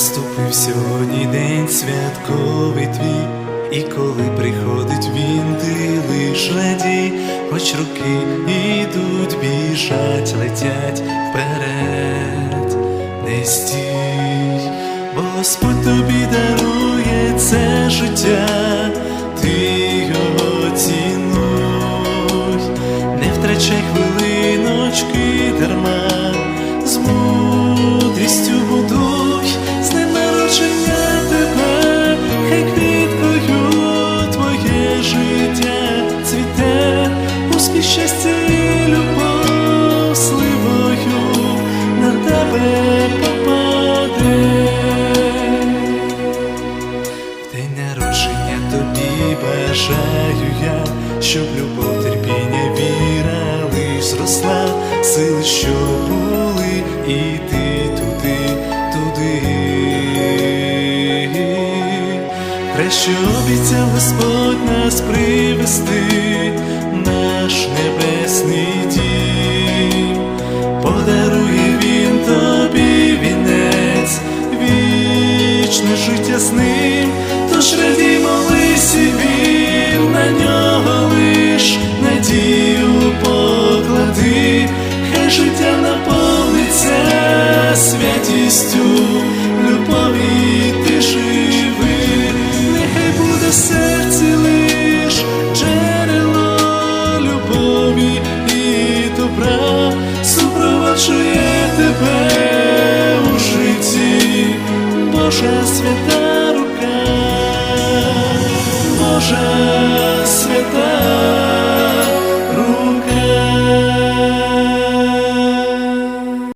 Наступив сьогодні день святковий твій, і коли приходить він, ти лиш радій, хоч руки ідуть, біжать, летять вперед, не стій, Господь тобі дарує це життя, ти його не втрачай хвилиночки дарма, тебе народження тобі бажаю я, щоб любов, терпіння, віра лиш зросла, сили, що були, і ти туди, туди. Краще обіцяв Господь нас привести, вічне життя з ним, тож раді молись і вір на нього лиш надію поклади, хай життя наповниться святістю, любові ти живи, нехай буде в серці лиш джерело любові і добра, супроводжує свята рука, Божа свята.